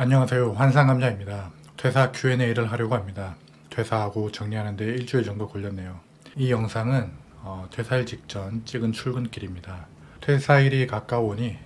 안녕하세요. 환상감자입니다. 퇴사 Q&A를 하려고 합니다. 퇴사하고 정리하는데 일주일 정도 걸렸네요. 이 영상은 어, 퇴사일 직전 찍은 출근길입니다. 퇴사일이 가까우니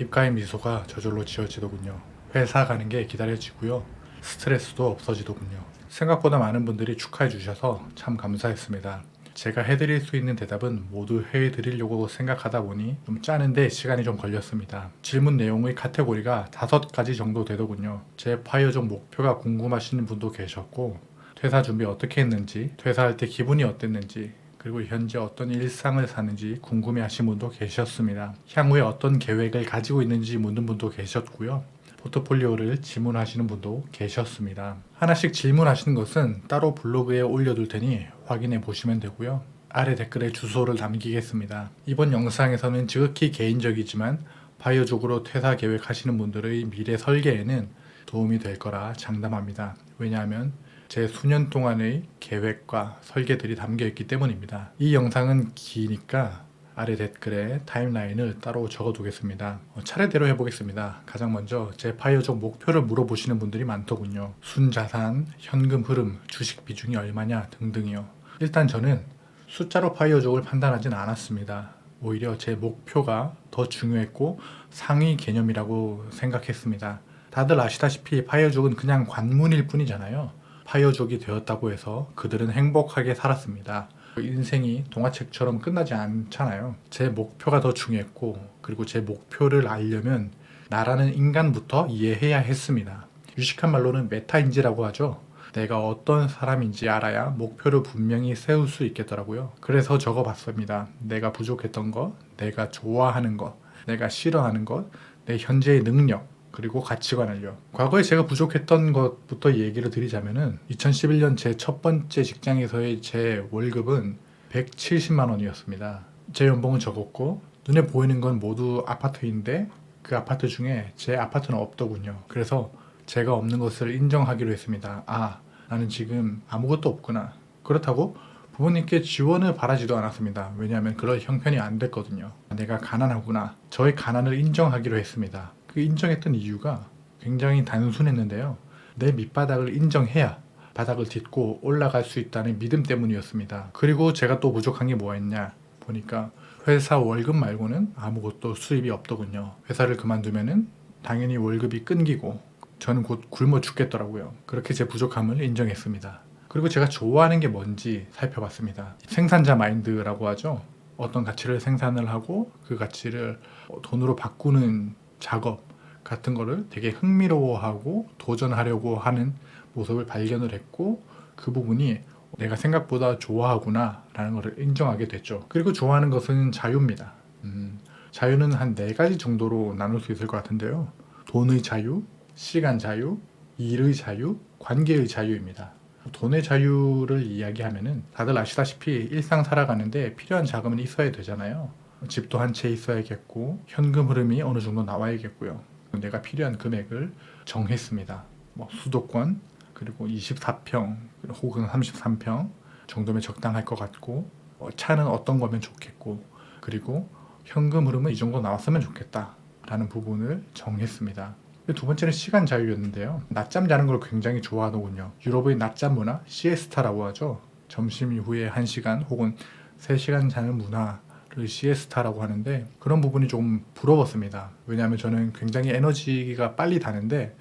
입가의 미소가 저절로 지어지더군요. 회사 가는 게 기다려지고요. 스트레스도 없어지더군요. 생각보다 많은 분들이 축하해 주셔서 참 감사했습니다. 제가 해드릴 수 있는 대답은 모두 해드리려고 생각하다 보니 좀 짜는데 시간이 좀 걸렸습니다. 질문 내용의 카테고리가 다섯 가지 정도 되더군요. 제 파이어족 목표가 궁금하시는 분도 계셨고 퇴사 준비 어떻게 했는지, 퇴사할 때 기분이 어땠는지, 그리고 현재 어떤 일상을 사는지 궁금해 하신 분도 계셨습니다. 향후에 어떤 계획을 가지고 있는지 묻는 분도 계셨고요. 포트폴리오를 질문하시는 분도 계셨습니다. 하나씩 질문하시는 것은 따로 블로그에 올려둘 테니 확인해 보시면 되고요. 아래 댓글에 주소를 남기겠습니다. 이번 영상에서는 지극히 개인적이지만 바이오족으로 퇴사 계획하시는 분들의 미래 설계에는 도움이 될 거라 장담합니다. 왜냐하면 제 수년 동안의 계획과 설계들이 담겨 있기 때문입니다. 이 영상은 기니까 아래 댓글에 타임라인을 따로 적어두겠습니다. 어, 차례대로 해보겠습니다. 가장 먼저 제 파이어족 목표를 물어보시는 분들이 많더군요. 순자산, 현금 흐름, 주식 비중이 얼마냐 등등이요. 일단 저는 숫자로 파이어족을 판단하진 않았습니다. 오히려 제 목표가 더 중요했고 상위 개념이라고 생각했습니다. 다들 아시다시피 파이어족은 그냥 관문일 뿐이잖아요. 파이어족이 되었다고 해서 그들은 행복하게 살았습니다. 인생이 동화책처럼 끝나지 않잖아요. 제 목표가 더 중요했고, 그리고 제 목표를 알려면 나라는 인간부터 이해해야 했습니다. 유식한 말로는 메타인지라고 하죠. 내가 어떤 사람인지 알아야 목표를 분명히 세울 수 있겠더라고요. 그래서 적어봤습니다. 내가 부족했던 것, 내가 좋아하는 것, 내가 싫어하는 것, 내 현재의 능력, 그리고 가치관을요. 과거에 제가 부족했던 것부터 얘기를 드리자면은 2011년 제 첫 번째 직장에서의 제 월급은 170만 원이었습니다. 제 연봉은 적었고 눈에 보이는 건 모두 아파트인데 그 아파트 중에 제 아파트는 없더군요. 그래서 제가 없는 것을 인정하기로 했습니다. 아, 나는 지금 아무것도 없구나. 그렇다고 부모님께 지원을 바라지도 않았습니다. 왜냐하면 그럴 형편이 안 됐거든요. 내가 가난하구나. 저의 가난을 인정하기로 했습니다. 그 인정했던 이유가 굉장히 단순했는데요. 내 밑바닥을 인정해야 바닥을 딛고 올라갈 수 있다는 믿음 때문이었습니다. 그리고 제가 또 부족한 게 뭐였냐 보니까 회사 월급 말고는 아무것도 수입이 없더군요. 회사를 그만두면은 당연히 월급이 끊기고 저는 곧 굶어 죽겠더라고요. 그렇게 제 부족함을 인정했습니다. 그리고 제가 좋아하는 게 뭔지 살펴봤습니다. 생산자 마인드라고 하죠. 어떤 가치를 생산을 하고 그 가치를 돈으로 바꾸는 작업 같은 거를 되게 흥미로워하고 도전하려고 하는 모습을 발견을 했고 그 부분이 내가 생각보다 좋아하구나 라는 것을 인정하게 됐죠. 그리고 좋아하는 것은 자유입니다. 음, 자유는 한 네 가지 정도로 나눌 수 있을 것 같은데요. 돈의 자유, 시간 자유, 일의 자유, 관계의 자유입니다. 돈의 자유를 이야기하면은 다들 아시다시피 일상 살아가는데 필요한 자금은 있어야 되잖아요. 집도 한 채 있어야겠고 현금 흐름이 어느 정도 나와야겠고요. 내가 필요한 금액을 정했습니다. 뭐 수도권 그리고 24평 혹은 33평 정도면 적당할 것 같고 어, 차는 어떤 거면 좋겠고 그리고 현금 흐름은 이 정도 나왔으면 좋겠다라는 부분을 정했습니다. 두 번째는 시간 자유였는데요. 낮잠 자는 걸 굉장히 좋아하더군요. 유럽의 낮잠 문화, 시에스타라고 하죠. 점심 이후에 1시간 혹은 3시간 자는 문화 를 시에스타라고 하는데 그런 부분이 좀 부러웠습니다. 왜냐하면 저는 굉장히 에너지가 빨리 다는데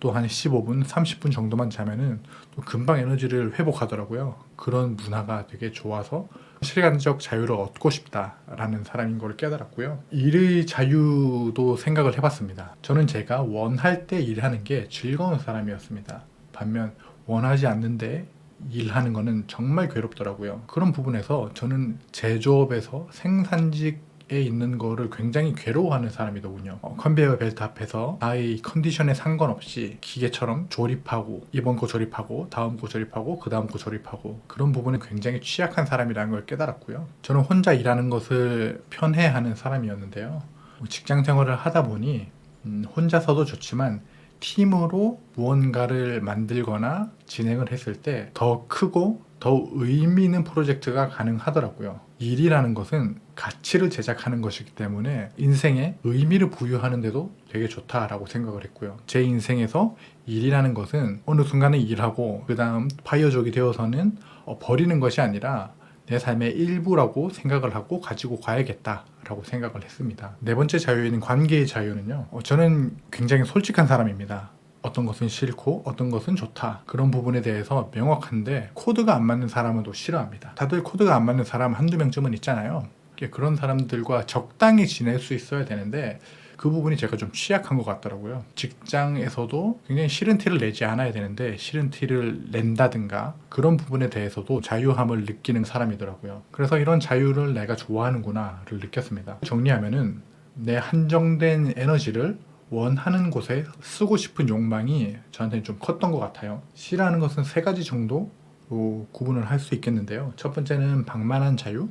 또 한 15분, 30분 정도만 자면은 또 금방 에너지를 회복하더라고요. 그런 문화가 되게 좋아서 시간적 자유를 얻고 싶다라는 사람인 걸 깨달았고요. 일의 자유도 생각을 해봤습니다. 저는 제가 원할 때 일하는 게 즐거운 사람이었습니다. 반면 원하지 않는데 일하는 거는 정말 괴롭더라고요. 그런 부분에서 저는 제조업에서 생산직 에 있는 거를 굉장히 괴로워하는 사람이더군요. 어, 컨베이어 벨트 앞에서 나의 컨디션에 상관없이 기계처럼 조립하고 이번 거 조립하고 다음 거 조립하고 그 다음 거 조립하고 그런 부분에 굉장히 취약한 사람이라는 걸 깨달았고요. 저는 혼자 일하는 것을 편해하는 사람이었는데요. 직장 생활을 하다 보니 음, 혼자서도 좋지만 팀으로 무언가를 만들거나 진행을 했을 때 더 크고 더 의미 있는 프로젝트가 가능하더라고요. 일이라는 것은 가치를 제작하는 것이기 때문에 인생에 의미를 부여하는데도 되게 좋다라고 생각을 했고요. 제 인생에서 일이라는 것은 어느 순간에 일하고 그 다음 파이어족이 되어서는 어, 버리는 것이 아니라 내 삶의 일부라고 생각을 하고 가지고 가야겠다라고 생각을 했습니다. 네 번째 자유인 관계의 자유는요. 어, 저는 굉장히 솔직한 사람입니다. 어떤 것은 싫고 어떤 것은 좋다 그런 부분에 대해서 명확한데 코드가 안 맞는 사람은 또 싫어합니다. 다들 코드가 안 맞는 사람 한두 명쯤은 있잖아요. 그런 사람들과 적당히 지낼 수 있어야 되는데 그 부분이 제가 좀 취약한 것 같더라고요. 직장에서도 굉장히 싫은 티를 내지 않아야 되는데 싫은 티를 낸다든가 그런 부분에 대해서도 자유함을 느끼는 사람이더라고요. 그래서 이런 자유를 내가 좋아하는구나를 느꼈습니다. 정리하면은 내 한정된 에너지를 원하는 곳에 쓰고 싶은 욕망이 저한테는 좀 컸던 것 같아요. 싫어하는 것은 세 가지 정도 구분을 할 수 있겠는데요. 첫 번째는 방만한 자유.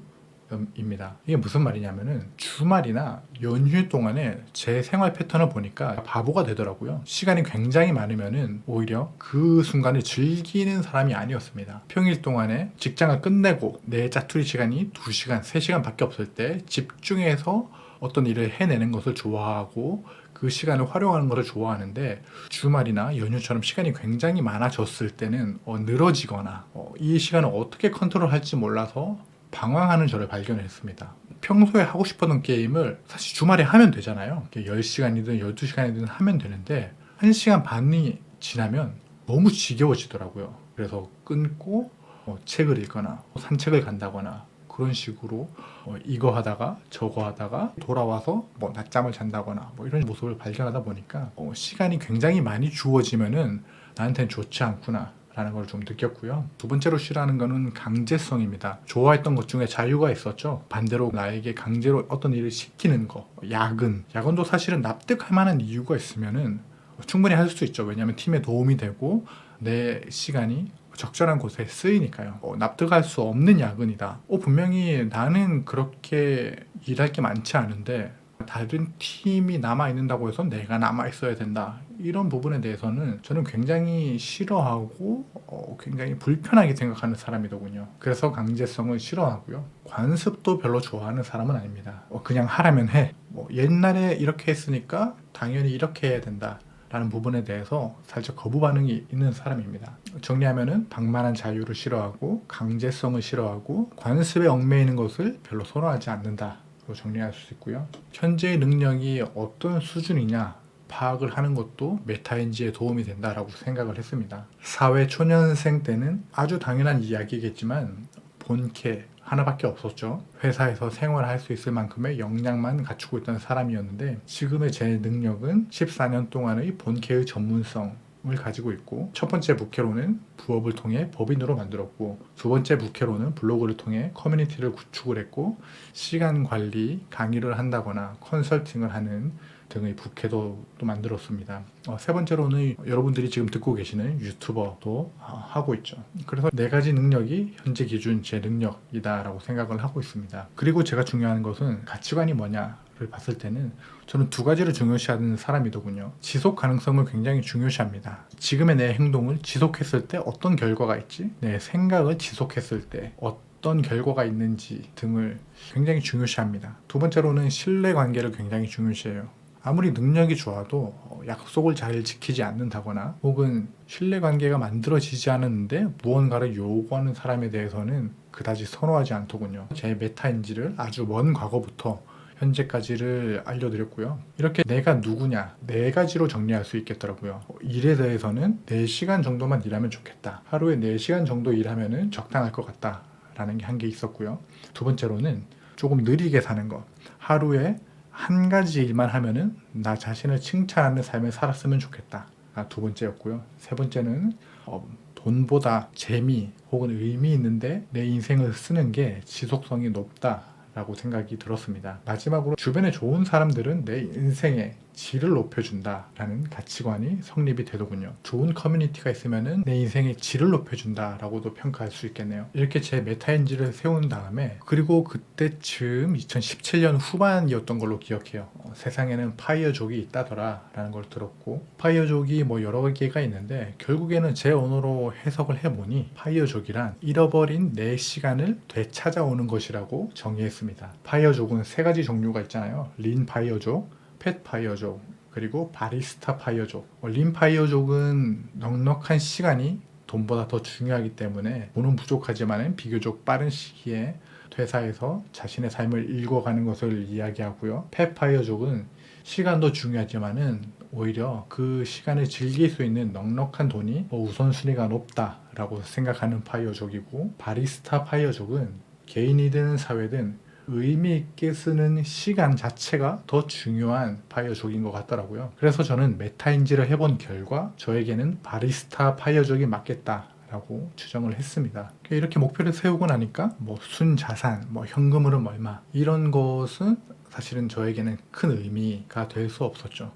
입니다. 이게 무슨 말이냐면은 주말이나 연휴 동안에 제 생활 패턴을 보니까 바보가 되더라고요. 시간이 굉장히 많으면은 오히려 그 순간을 즐기는 사람이 아니었습니다. 평일 동안에 직장을 끝내고 내 짜투리 시간이 2시간, 3시간밖에 없을 때 집중해서 어떤 일을 해내는 것을 좋아하고 그 시간을 활용하는 것을 좋아하는데 주말이나 연휴처럼 시간이 굉장히 많아졌을 때는 어, 늘어지거나 어, 이 시간을 어떻게 컨트롤할지 몰라서 방황하는 저를 발견했습니다. 평소에 하고 싶었던 게임을 사실 주말에 하면 되잖아요. 10시간이든 12시간이든 하면 되는데 1시간 반이 지나면 너무 지겨워지더라고요. 그래서 끊고 뭐 책을 읽거나 산책을 간다거나 그런 식으로 어, 이거 하다가 저거 하다가 돌아와서 뭐 낮잠을 잔다거나 뭐 이런 모습을 발견하다 보니까 어, 시간이 굉장히 많이 주어지면은 나한테는 좋지 않구나 라는 걸 좀 느꼈고요. 두 번째로 싫어하는 거는 강제성입니다. 좋아했던 것 중에 자유가 있었죠. 반대로 나에게 강제로 어떤 일을 시키는 거, 야근. 야근도 사실은 납득할 만한 이유가 있으면은 충분히 할 수 있죠. 왜냐하면 팀에 도움이 되고 내 시간이 적절한 곳에 쓰이니까요. 어, 납득할 수 없는 야근이다. 어, 분명히 나는 그렇게 일할 게 많지 않은데 다른 팀이 남아 있는다고 해서 내가 남아 있어야 된다. 이런 부분에 대해서는 저는 굉장히 싫어하고 어, 굉장히 불편하게 생각하는 사람이더군요. 그래서 강제성을 싫어하고요. 관습도 별로 좋아하는 사람은 아닙니다. 어, 그냥 하라면 해. 뭐 옛날에 이렇게 했으니까 당연히 이렇게 해야 된다. 라는 부분에 대해서 살짝 거부 반응이 있는 사람입니다. 정리하면은 방만한 자유를 싫어하고 강제성을 싫어하고 관습에 얽매이는 것을 별로 선호하지 않는다. 로 정리할 수 있고요. 현재의 능력이 어떤 수준이냐 파악을 하는 것도 메타인지에 도움이 된다라고 생각을 했습니다. 사회 초년생 때는 아주 당연한 이야기겠지만 본캐 하나밖에 없었죠. 회사에서 생활할 수 있을 만큼의 역량만 갖추고 있던 사람이었는데 지금의 제 능력은 14년 동안의 본캐의 전문성 을 가지고 있고 첫 번째 부캐로는 부업을 통해 법인으로 만들었고 두 번째 부캐로는 블로그를 통해 커뮤니티를 구축을 했고 시간 관리 강의를 한다거나 컨설팅을 하는 등의 부캐도 또 만들었습니다. 어, 세 번째로는 여러분들이 지금 듣고 계시는 유튜버도 어, 하고 있죠. 그래서 네 가지 능력이 현재 기준 제 능력이다라고 생각을 하고 있습니다. 그리고 제가 중요한 것은 가치관이 뭐냐 를 봤을 때는 저는 두 가지를 중요시하는 사람이더군요. 지속 가능성을 굉장히 중요시합니다. 지금의 내 행동을 지속했을 때 어떤 결과가 있지? 내 생각을 지속했을 때 어떤 결과가 있는지 등을 굉장히 중요시합니다. 두 번째로는 신뢰 관계를 굉장히 중요시해요. 아무리 능력이 좋아도 약속을 잘 지키지 않는다거나 혹은 신뢰 관계가 만들어지지 않았는데 무언가를 요구하는 사람에 대해서는 그다지 선호하지 않더군요. 제 메타인지를 아주 먼 과거부터 현재까지를 알려드렸고요. 이렇게 내가 누구냐 네 가지로 정리할 수 있겠더라고요. 일에 대해서는 4시간 정도만 일하면 좋겠다. 하루에 4시간 정도 일하면 적당할 것 같다. 라는 게 한 게 있었고요. 두 번째로는 조금 느리게 사는 것. 하루에 한 가지 일만 하면은 나 자신을 칭찬하는 삶을 살았으면 좋겠다. 아, 두 번째였고요. 세 번째는 어, 돈보다 재미 혹은 의미 있는데 내 인생을 쓰는 게 지속성이 높다. 라고 생각이 들었습니다. 마지막으로 주변에 좋은 사람들은 내 인생의 질을 높여준다라는 가치관이 성립이 되더군요. 좋은 커뮤니티가 있으면은 내 인생의 질을 높여준다라고도 평가할 수 있겠네요. 이렇게 제 메타인지를 세운 다음에 그리고 그때쯤 2017년 후반이었던 걸로 기억해요. 어, 세상에는 파이어족이 있다더라 라는 걸 들었고 파이어족이 뭐 여러 개가 있는데 결국에는 제 언어로 해석을 해보니 파이어족이란 잃어버린 내 시간을 되찾아오는 것이라고 정의했습니다. 파이어족은 세 가지 종류가 있잖아요. 린 파이어족, 펫 파이어족, 그리고 바리스타 파이어족. 어, 린 파이어족은 넉넉한 시간이 돈보다 더 중요하기 때문에 돈은 부족하지만 비교적 빠른 시기에 퇴사해서 자신의 삶을 읽어가는 것을 이야기하고요. 펫파이어족은 시간도 중요하지만은 오히려 그 시간을 즐길 수 있는 넉넉한 돈이 더 우선순위가 높다라고 생각하는 파이어족이고 바리스타 파이어족은 개인이든 사회든 의미 있게 쓰는 시간 자체가 더 중요한 파이어족인 것 같더라고요. 그래서 저는 메타인지를 해본 결과 저에게는 바리스타 파이어족이 맞겠다. 라고 추정을 했습니다. 이렇게 목표를 세우고 나니까 뭐 순자산, 뭐 현금 흐름 얼마 이런 것은 사실은 저에게는 큰 의미가 될 수 없었죠.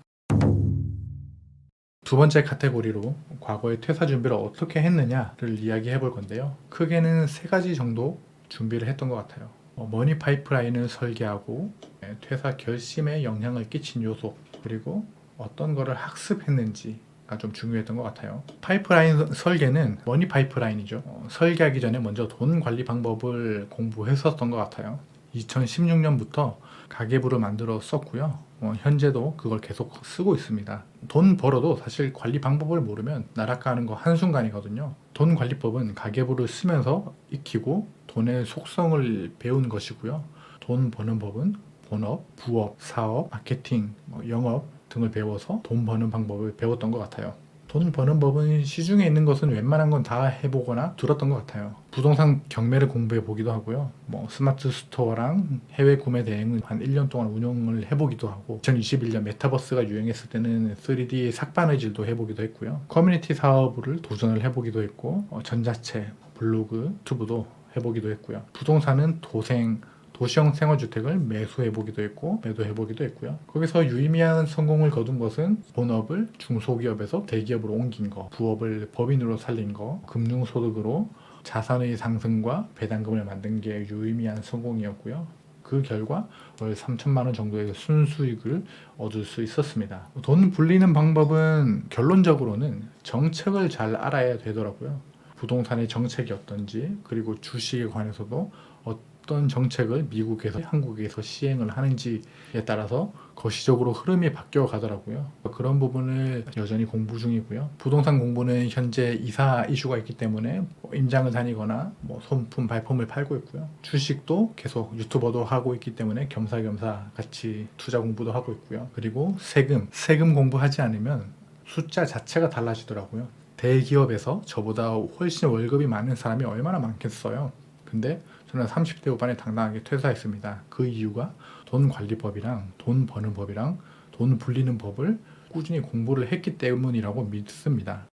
두 번째 카테고리로 과거의 퇴사 준비를 어떻게 했느냐를 이야기해 볼 건데요. 크게는 세 가지 정도 준비를 했던 것 같아요. 어, 머니 파이프라인을 설계하고 네, 퇴사 결심에 영향을 끼친 요소 그리고 어떤 거를 학습했는지가 좀 중요했던 것 같아요. 파이프라인 설계는 머니 파이프라인이죠. 어, 설계하기 전에 먼저 돈 관리 방법을 공부했었던 것 같아요. 2016년부터 가계부를 만들어 썼고요. 어, 현재도 그걸 계속 쓰고 있습니다. 돈 벌어도 사실 관리 방법을 모르면 나락가는 거 한순간이거든요. 돈 관리법은 가계부를 쓰면서 익히고 돈의 속성을 배운 것이고요. 돈 버는 법은 본업, 부업, 사업, 마케팅, 뭐 영업 등을 배워서 돈 버는 방법을 배웠던 것 같아요. 돈 버는 법은 시중에 있는 것은 웬만한 건 다 해보거나 들었던 것 같아요. 부동산 경매를 공부해 보기도 하고요. 뭐 스마트 스토어랑 해외 구매 대행은 한 1년 동안 운영을 해보기도 하고 2021년 메타버스가 유행했을 때는 3D 삭바느질도 해보기도 했고요. 커뮤니티 사업을 도전을 해보기도 했고 어, 전자책, 블로그, 유튜브도 해보기도 했고요. 부동산은 도생, 도시형 생활주택을 매수해보기도 했고 매도해보기도 했고요. 거기서 유의미한 성공을 거둔 것은 본업을 중소기업에서 대기업으로 옮긴 거, 부업을 법인으로 살린 거, 금융소득으로 자산의 상승과 배당금을 만든 게 유의미한 성공이었고요. 그 결과 월 3천만 원 정도의 순수익을 얻을 수 있었습니다. 돈 불리는 방법은 결론적으로는 정책을 잘 알아야 되더라고요. 부동산의 정책이 어떤지 그리고 주식에 관해서도 어떤 정책을 미국에서 한국에서 시행을 하는지에 따라서 거시적으로 흐름이 바뀌어 가더라고요. 그런 부분을 여전히 공부 중이고요. 부동산 공부는 현재 이사 이슈가 있기 때문에 뭐 임장을 다니거나 뭐 손품 발품을 팔고 있고요. 주식도 계속 유튜버도 하고 있기 때문에 겸사겸사 같이 투자 공부도 하고 있고요. 그리고 세금, 세금 공부하지 않으면 숫자 자체가 달라지더라고요. 대기업에서 저보다 훨씬 월급이 많은 사람이 얼마나 많겠어요. 근데 저는 30대 후반에 당당하게 퇴사했습니다. 그 이유가 돈 관리법이랑 돈 버는 법이랑 돈 불리는 법을 꾸준히 공부를 했기 때문이라고 믿습니다.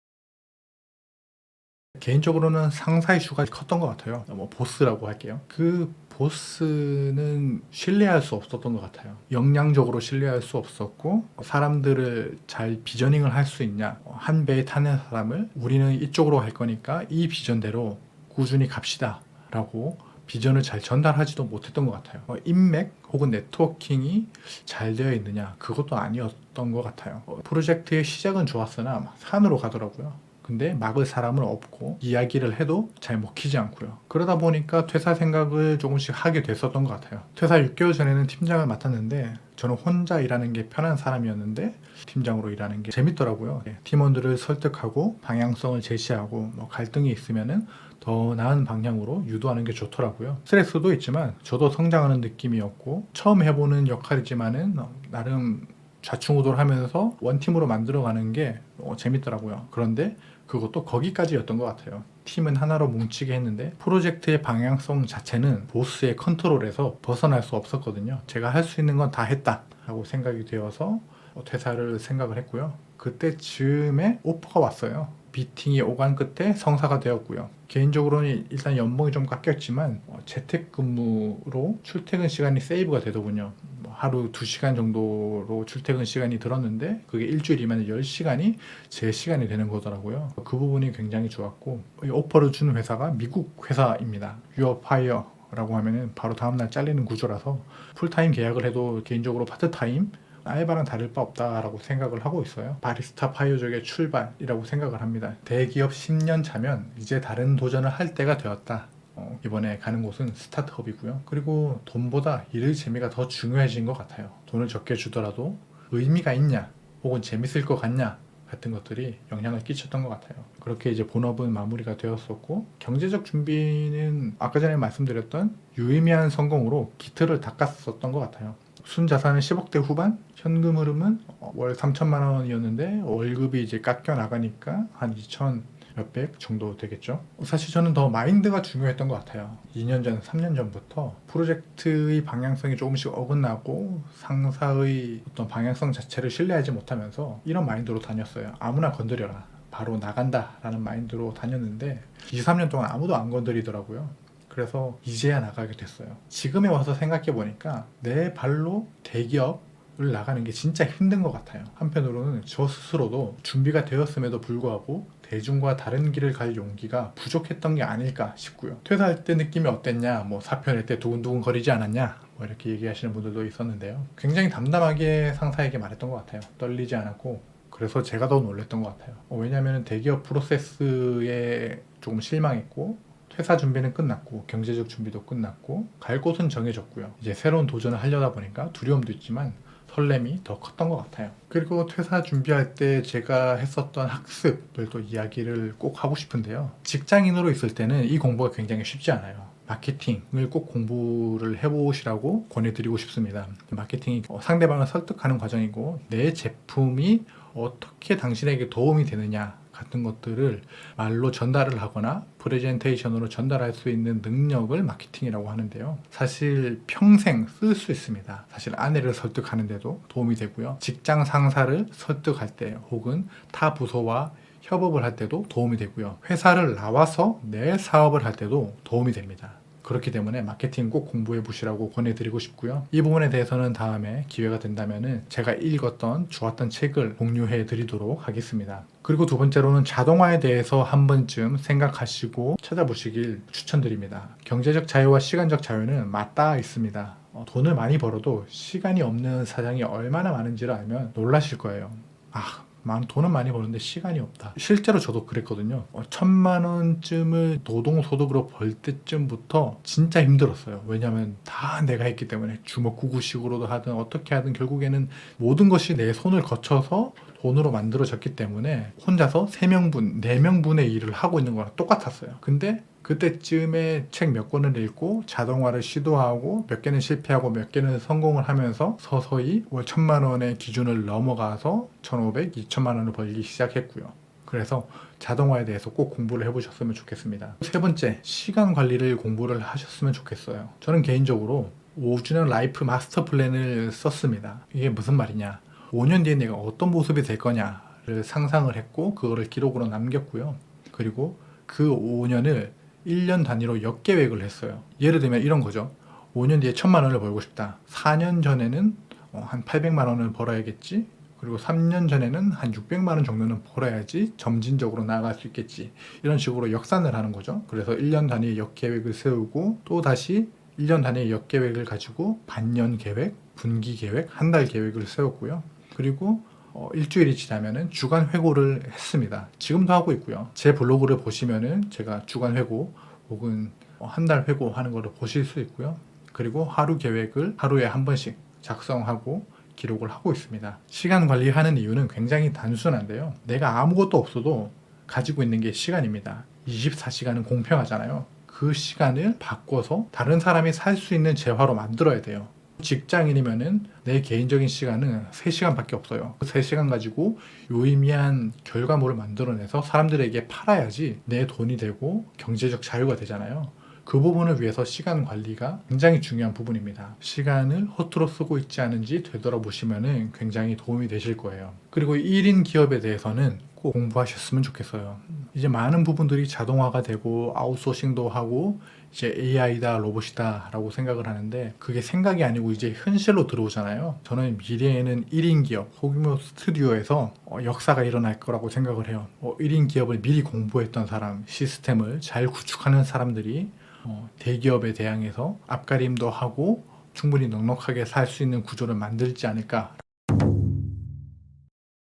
개인적으로는 상사 이슈가 컸던 것 같아요. 뭐 보스라고 할게요. 그 보스는 신뢰할 수 없었던 것 같아요. 역량적으로 신뢰할 수 없었고 사람들을 잘 비저닝을 할 수 있냐 한 배에 타는 사람을 우리는 이쪽으로 갈 거니까 이 비전대로 꾸준히 갑시다 라고 비전을 잘 전달하지도 못했던 것 같아요. 어, 인맥 혹은 네트워킹이 잘 되어 있느냐 그것도 아니었던 것 같아요. 어, 프로젝트의 시작은 좋았으나 막 산으로 가더라고요. 근데 막을 사람은 없고 이야기를 해도 잘 먹히지 않고요. 그러다 보니까 퇴사 생각을 조금씩 하게 됐었던 것 같아요. 퇴사 6개월 전에는 팀장을 맡았는데 저는 혼자 일하는 게 편한 사람이었는데 팀장으로 일하는 게 재밌더라고요. 예, 팀원들을 설득하고 방향성을 제시하고 뭐 갈등이 있으면은 더 나은 방향으로 유도하는 게 좋더라고요. 스트레스도 있지만 저도 성장하는 느낌이었고 처음 해보는 역할이지만은 어, 나름 좌충우돌 하면서 원팀으로 만들어가는 게 어, 재밌더라고요. 그런데 그것도 거기까지였던 것 같아요. 팀은 하나로 뭉치게 했는데 프로젝트의 방향성 자체는 보스의 컨트롤에서 벗어날 수 없었거든요. 제가 할 수 있는 건 다 했다 라고 생각이 되어서 어, 퇴사를 생각을 했고요. 그때쯤에 오퍼가 왔어요. 미팅이 오간 끝에 성사가 되었고요. 개인적으로는 일단 연봉이 좀 깎였지만 어, 재택근무로 출퇴근 시간이 세이브가 되더군요. 뭐 하루 2시간 정도로 출퇴근 시간이 들었는데 그게 일주일이면 10시간이 제 시간이 되는 거더라고요. 그 부분이 굉장히 좋았고 이 오퍼를 주는 회사가 미국 회사입니다. 유어 파이어 라고 하면은 바로 다음날 잘리는 구조라서 풀타임 계약을 해도 개인적으로 파트타임 알바랑 다를 바 없다라고 생각을 하고 있어요. 바리스타 파이어족의 출발이라고 생각을 합니다. 대기업 10년 차면 이제 다른 도전을 할 때가 되었다. 어, 이번에 가는 곳은 스타트업이고요. 그리고 돈보다 일의 재미가 더 중요해진 것 같아요. 돈을 적게 주더라도 의미가 있냐, 혹은 재밌을 것 같냐 같은 것들이 영향을 끼쳤던 것 같아요. 그렇게 이제 본업은 마무리가 되었었고 경제적 준비는 아까 전에 말씀드렸던 유의미한 성공으로 기틀을 닦았었던 것 같아요. 순자산은 10억대 후반, 현금 흐름은 월 3천만 원이었는데 월급이 이제 깎여 나가니까 한 2천 몇백 정도 되겠죠. 사실 저는 더 마인드가 중요했던 것 같아요. 2년 전, 3년 전부터 프로젝트의 방향성이 조금씩 어긋나고 상사의 어떤 방향성 자체를 신뢰하지 못하면서 이런 마인드로 다녔어요. 아무나 건드려라. 바로 나간다 라는 마인드로 다녔는데 2, 3년 동안 아무도 안 건드리더라고요. 그래서 이제야 나가게 됐어요. 지금에 와서 생각해 보니까 내 발로 대기업 을 나가는 게 진짜 힘든 것 같아요. 한편으로는 저 스스로도 준비가 되었음에도 불구하고 대중과 다른 길을 갈 용기가 부족했던 게 아닐까 싶고요. 퇴사할 때 느낌이 어땠냐, 뭐 사표 낼 때 두근두근 거리지 않았냐, 뭐 이렇게 얘기하시는 분들도 있었는데요. 굉장히 담담하게 상사에게 말했던 것 같아요. 떨리지 않았고 그래서 제가 더 놀랬던 것 같아요. 어, 왜냐하면 대기업 프로세스에 조금 실망했고 퇴사 준비는 끝났고 경제적 준비도 끝났고 갈 곳은 정해졌고요. 이제 새로운 도전을 하려다 보니까 두려움도 있지만 설렘이 더 컸던 것 같아요. 그리고 퇴사 준비할 때 제가 했었던 학습을 또 이야기를 꼭 하고 싶은데요. 직장인으로 있을 때는 이 공부가 굉장히 쉽지 않아요. 마케팅을 꼭 공부를 해보시라고 권해드리고 싶습니다. 마케팅이 어, 상대방을 설득하는 과정이고 내 제품이 어떻게 당신에게 도움이 되느냐 같은 것들을 말로 전달을 하거나 프레젠테이션으로 전달할 수 있는 능력을 마케팅이라고 하는데요. 사실 평생 쓸 수 있습니다. 사실 아내를 설득하는데도 도움이 되고요. 직장 상사를 설득할 때 혹은 타 부서와 협업을 할 때도 도움이 되고요. 회사를 나와서 내 사업을 할 때도 도움이 됩니다. 그렇기 때문에 마케팅 꼭 공부해 보시라고 권해드리고 싶고요. 이 부분에 대해서는 다음에 기회가 된다면은 제가 읽었던 좋았던 책을 공유해 드리도록 하겠습니다. 그리고 두 번째로는 자동화에 대해서 한 번쯤 생각하시고 찾아보시길 추천드립니다. 경제적 자유와 시간적 자유는 맞닿아 있습니다. 어, 돈을 많이 벌어도 시간이 없는 사장이 얼마나 많은지를 알면 놀라실 거예요. 아, 많 돈은 많이 버는데 시간이 없다. 실제로 저도 그랬거든요. 어, 천만 원쯤을 노동 소득으로 벌 때쯤부터 진짜 힘들었어요. 왜냐하면 다 내가 했기 때문에 주먹구구식으로도 하든 어떻게 하든 결국에는 모든 것이 내 손을 거쳐서 돈으로 만들어졌기 때문에 혼자서 3명분, 4명분의 일을 하고 있는 거랑 똑같았어요. 근데 그때쯤에 책 몇 권을 읽고 자동화를 시도하고 몇 개는 실패하고 몇 개는 성공을 하면서 서서히 월 천만 원의 기준을 넘어가서 1,500, 2천만 원을 벌기 시작했고요. 그래서 자동화에 대해서 꼭 공부를 해보셨으면 좋겠습니다. 세 번째, 시간 관리를 공부를 하셨으면 좋겠어요. 저는 개인적으로 5주년 라이프 마스터 플랜을 썼습니다. 이게 무슨 말이냐? 5년 뒤에 내가 어떤 모습이 될 거냐를 상상을 했고 그거를 기록으로 남겼고요. 그리고 그 5년을 1년 단위로 역계획을 했어요. 예를 들면 이런 거죠. 5년 뒤에 1000만 원을 벌고 싶다. 4년 전에는 어, 한 800만 원을 벌어야겠지. 그리고 3년 전에는 한 600만 원 정도는 벌어야지 점진적으로 나아갈 수 있겠지. 이런 식으로 역산을 하는 거죠. 그래서 1년 단위의 역계획을 세우고 또 다시 1년 단위의 역계획을 가지고 반년 계획, 분기 계획, 한 달 계획을 세웠고요. 그리고 어, 일주일이 지나면은 주간 회고를 했습니다. 지금도 하고 있고요. 제 블로그를 보시면은 제가 주간 회고 혹은 어, 한달 회고 하는 거를 보실 수 있고요. 그리고 하루 계획을 하루에 한 번씩 작성하고 기록을 하고 있습니다. 시간 관리하는 이유는 굉장히 단순한데요. 내가 아무것도 없어도 가지고 있는 게 시간입니다. 24시간은 공평하잖아요. 그 시간을 바꿔서 다른 사람이 살 수 있는 재화로 만들어야 돼요. 직장인이면은 내 개인적인 시간은 3시간밖에 없어요. 그 3시간 가지고 유의미한 결과물을 만들어내서 사람들에게 팔아야지 내 돈이 되고 경제적 자유가 되잖아요. 그 부분을 위해서 시간 관리가 굉장히 중요한 부분입니다. 시간을 허투루 쓰고 있지 않은지 되돌아보시면 굉장히 도움이 되실 거예요. 그리고 1인 기업에 대해서는 꼭 공부하셨으면 좋겠어요. 이제 많은 부분들이 자동화가 되고 아웃소싱도 하고 이제 AI다 로봇이다 라고 생각을 하는데 그게 생각이 아니고 이제 현실로 들어오잖아요. 저는 미래에는 1인 기업, 소규모 스튜디오에서 어, 역사가 일어날 거라고 생각을 해요. 어, 1인 기업을 미리 공부했던 사람, 시스템을 잘 구축하는 사람들이 어, 대기업에 대항해서 앞가림도 하고 충분히 넉넉하게 살 수 있는 구조를 만들지 않을까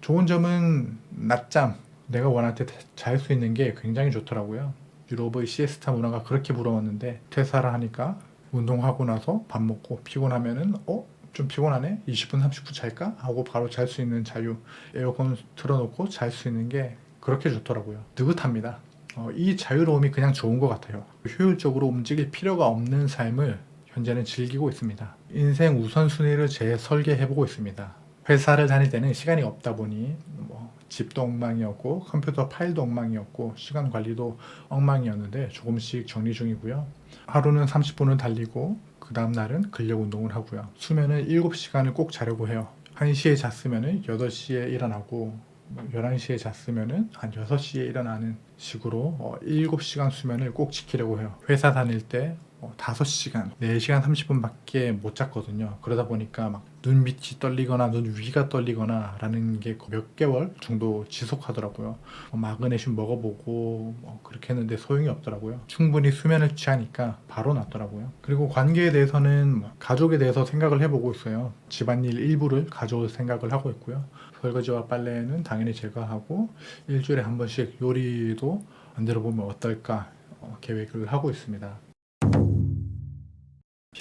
좋은 점은 낮잠 내가 원할 때 잘 수 있는 게 굉장히 좋더라고요. 유럽의 시에스타 문화가 그렇게 부러웠는데 퇴사를 하니까 운동하고 나서 밥 먹고 피곤하면은 어? 좀 피곤하네? 20분 30분 잘까? 하고 바로 잘 수 있는 자유 에어컨 틀어놓고 잘 수 있는 게 그렇게 좋더라고요. 느긋합니다. 어, 이 자유로움이 그냥 좋은 것 같아요. 효율적으로 움직일 필요가 없는 삶을 현재는 즐기고 있습니다. 인생 우선순위를 재설계해보고 있습니다. 회사를 다닐 때는 시간이 없다 보니 뭐 집도 엉망이었고 컴퓨터 파일도 엉망이었고 시간 관리도 엉망이었는데 조금씩 정리 중이고요. 하루는 30분을 달리고 그 다음 날은 근력 운동을 하고요. 수면은 7시간을 꼭 자려고 해요. 1시에 잤으면은 8시에 일어나고 뭐 11시에 잤으면은 한 6시에 일어나는 식으로 어, 7시간 수면을 꼭 지키려고 해요. 회사 다닐 때 어, 5시간, 4시간 30분밖에 못 잤거든요. 그러다 보니까 막 눈 밑이 떨리거나 눈 위가 떨리거나 라는 게 몇 개월 정도 지속하더라고요. 어, 마그네슘 먹어보고 뭐 그렇게 했는데 소용이 없더라고요. 충분히 수면을 취하니까 바로 낫더라고요. 그리고 관계에 대해서는 뭐 가족에 대해서 생각을 해보고 있어요. 집안일 일부를 가져올 생각을 하고 있고요. 설거지와 빨래는 당연히 제가 하고 일주일에 한 번씩 요리도 만들어 보면 어떨까 어, 계획을 하고 있습니다.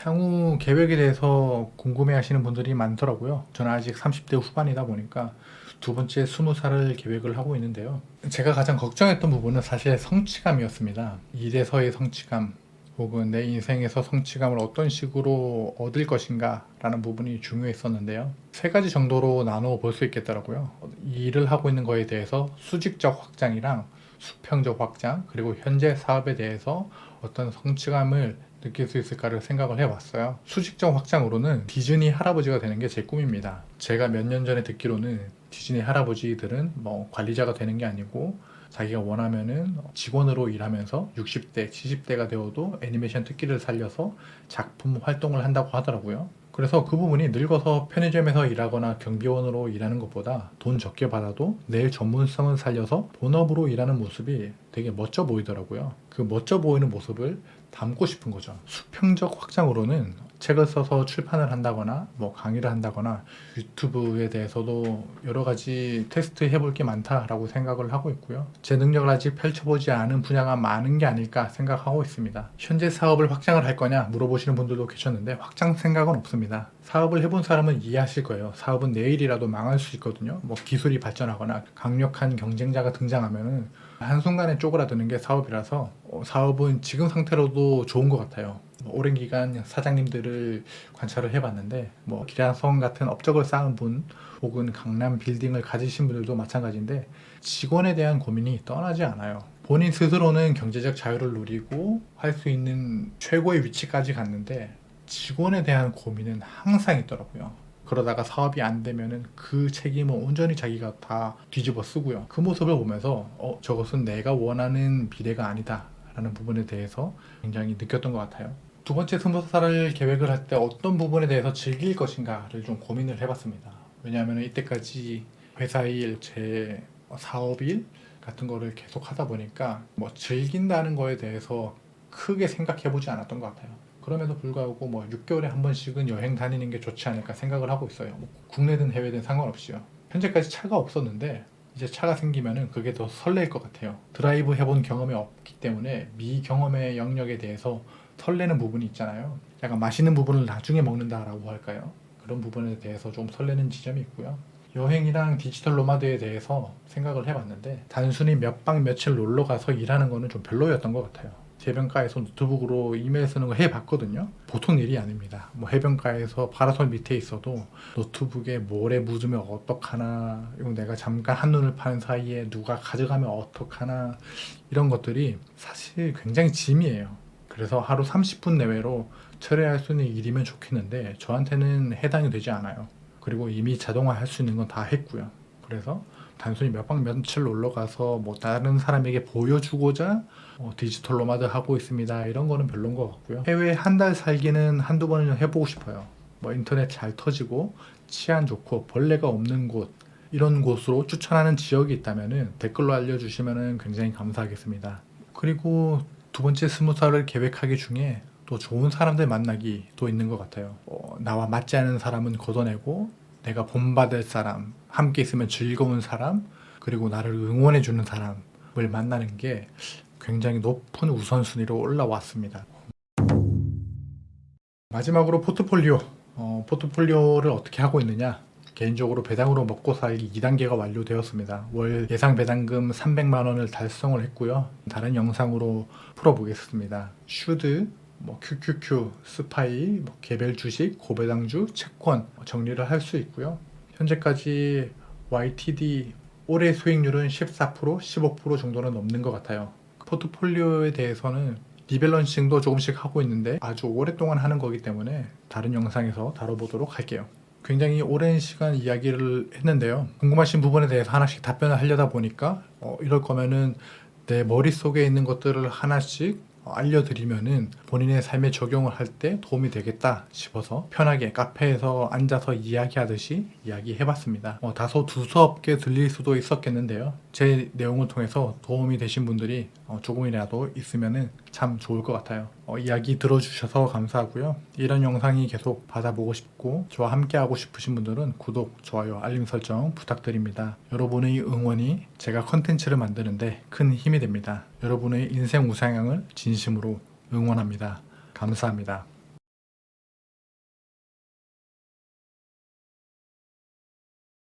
향후 계획에 대해서 궁금해하시는 분들이 많더라고요. 저는 아직 30대 후반이다 보니까 두 번째 20살을 계획을 하고 있는데요. 제가 가장 걱정했던 부분은 사실 성취감이었습니다. 일에서의 성취감 혹은 내 인생에서 성취감을 어떤 식으로 얻을 것인가 라는 부분이 중요했었는데요. 세 가지 정도로 나누어 볼 수 있겠더라고요. 이 일을 하고 있는 거에 대해서 수직적 확장이랑 수평적 확장 그리고 현재 사업에 대해서 어떤 성취감을 느낄 수 있을까를 생각을 해봤어요. 수직적 확장으로는 디즈니 할아버지가 되는 게 제 꿈입니다. 제가 몇 년 전에 듣기로는 디즈니 할아버지들은 뭐 관리자가 되는 게 아니고 자기가 원하면은 직원으로 일하면서 60대, 70대가 되어도 애니메이션 특기를 살려서 작품 활동을 한다고 하더라고요. 그래서 그 부분이 늙어서 편의점에서 일하거나 경비원으로 일하는 것보다 돈 적게 받아도 내 전문성을 살려서 본업으로 일하는 모습이 되게 멋져 보이더라고요. 그 멋져 보이는 모습을 담고 싶은 거죠. 수평적 확장으로는 책을 써서 출판을 한다거나 뭐 강의를 한다거나 유튜브에 대해서도 여러 가지 테스트 해볼 게 많다라고 생각을 하고 있고요. 제 능력을 아직 펼쳐보지 않은 분야가 많은 게 아닐까 생각하고 있습니다. 현재 사업을 확장을 할 거냐 물어보시는 분들도 계셨는데 확장 생각은 없습니다. 사업을 해본 사람은 이해하실 거예요. 사업은 내일이라도 망할 수 있거든요. 뭐 기술이 발전하거나 강력한 경쟁자가 등장하면은 한순간에 쪼그라드는 게 사업이라서 어, 사업은 지금 상태로도 좋은 것 같아요. 뭐 오랜 기간 사장님들을 관찰을 해봤는데 뭐 기란성 같은 업적을 쌓은 분 혹은 강남 빌딩을 가지신 분들도 마찬가지인데 직원에 대한 고민이 떠나지 않아요. 본인 스스로는 경제적 자유를 누리고 할 수 있는 최고의 위치까지 갔는데 직원에 대한 고민은 항상 있더라고요. 그러다가 사업이 안 되면은 그 책임을 온전히 자기가 다 뒤집어 쓰고요. 그 모습을 보면서 어 저것은 내가 원하는 미래가 아니다 라는 부분에 대해서 굉장히 느꼈던 것 같아요. 두 번째 스무 살을 계획을 할 때 어떤 부분에 대해서 즐길 것인가를 좀 고민을 해봤습니다. 왜냐하면 이때까지 회사 일, 제 사업 일 같은 거를 계속 하다 보니까 뭐 즐긴다는 거에 대해서 크게 생각해보지 않았던 것 같아요. 그럼에도 불구하고 뭐 6개월에 한 번씩은 여행 다니는 게 좋지 않을까 생각을 하고 있어요. 뭐 국내든 해외든 상관없이요. 현재까지 차가 없었는데 이제 차가 생기면은 그게 더 설렐 것 같아요. 드라이브 해본 경험이 없기 때문에 미경험의 영역에 대해서 설레는 부분이 있잖아요. 약간 맛있는 부분을 나중에 먹는다라고 할까요? 그런 부분에 대해서 좀 설레는 지점이 있고요. 여행이랑 디지털 노마드에 대해서 생각을 해봤는데 단순히 몇 박 며칠 놀러 가서 일하는 거는 좀 별로였던 것 같아요. 해변가에서 노트북으로 이메일 쓰는 거 해봤거든요. 보통 일이 아닙니다. 뭐 해변가에서 파라솔 밑에 있어도 노트북에 모래 묻으면 어떡하나, 이거 내가 잠깐 한눈을 파는 사이에 누가 가져가면 어떡하나, 이런 것들이 사실 굉장히 짐이에요. 그래서 하루 30분 내외로 처리할 수 있는 일이면 좋겠는데 저한테는 해당이 되지 않아요. 그리고 이미 자동화 할 수 있는 건 다 했고요. 그래서 단순히 몇 박 며칠 놀러 가서 뭐 다른 사람에게 보여주고자 어, 디지털 노마드 하고 있습니다. 이런 거는 별론 것 같고요. 해외 한 달 살기는 한두 번은 해보고 싶어요. 뭐 인터넷 잘 터지고 치안 좋고 벌레가 없는 곳 이런 곳으로 추천하는 지역이 있다면은 댓글로 알려주시면은 굉장히 감사하겠습니다. 그리고 두 번째 스무 살을 계획하기 중에 또 좋은 사람들 만나기 도 있는 것 같아요. 어, 나와 맞지 않은 사람은 걷어내고 내가 본받을 사람, 함께 있으면 즐거운 사람, 그리고 나를 응원해 주는 사람을 만나는 게 굉장히 높은 우선순위로 올라왔습니다. 마지막으로 포트폴리오. 어, 포트폴리오를 어떻게 하고 있느냐? 개인적으로 배당으로 먹고 살기 2단계가 완료되었습니다. 월 예상 배당금 300만 원을 달성을 했고요. 다른 영상으로 풀어보겠습니다. 슈드, 뭐 QQQ, 스파이, 뭐 개별 주식, 고배당주, 채권 정리를 할 수 있고요. 현재까지 YTD 올해 수익률은 14%, 15% 정도는 넘는 것 같아요. 포트폴리오에 대해서는 리밸런싱도 조금씩 하고 있는데 아주 오랫동안 하는 거기 때문에 다른 영상에서 다뤄보도록 할게요. 굉장히 오랜 시간 이야기를 했는데요. 궁금하신 부분에 대해서 하나씩 답변을 하려다 보니까 어, 이럴 거면은 내 머릿속에 있는 것들을 하나씩 어, 알려드리면은 본인의 삶에 적용을 할 때 도움이 되겠다 싶어서 편하게 카페에서 앉아서 이야기하듯이 이야기해봤습니다. 어, 다소 두서없게 들릴 수도 있었겠는데요. 제 내용을 통해서 도움이 되신 분들이 어, 조금이라도 있으면은 참 좋을 것 같아요. 어, 이야기 들어주셔서 감사하고요. 이런 영상이 계속 받아보고 싶고 저와 함께하고 싶으신 분들은 구독, 좋아요, 알림 설정 부탁드립니다. 여러분의 응원이 제가 컨텐츠를 만드는데 큰 힘이 됩니다. 여러분의 인생 우상향을 진심으로 응원합니다. 감사합니다.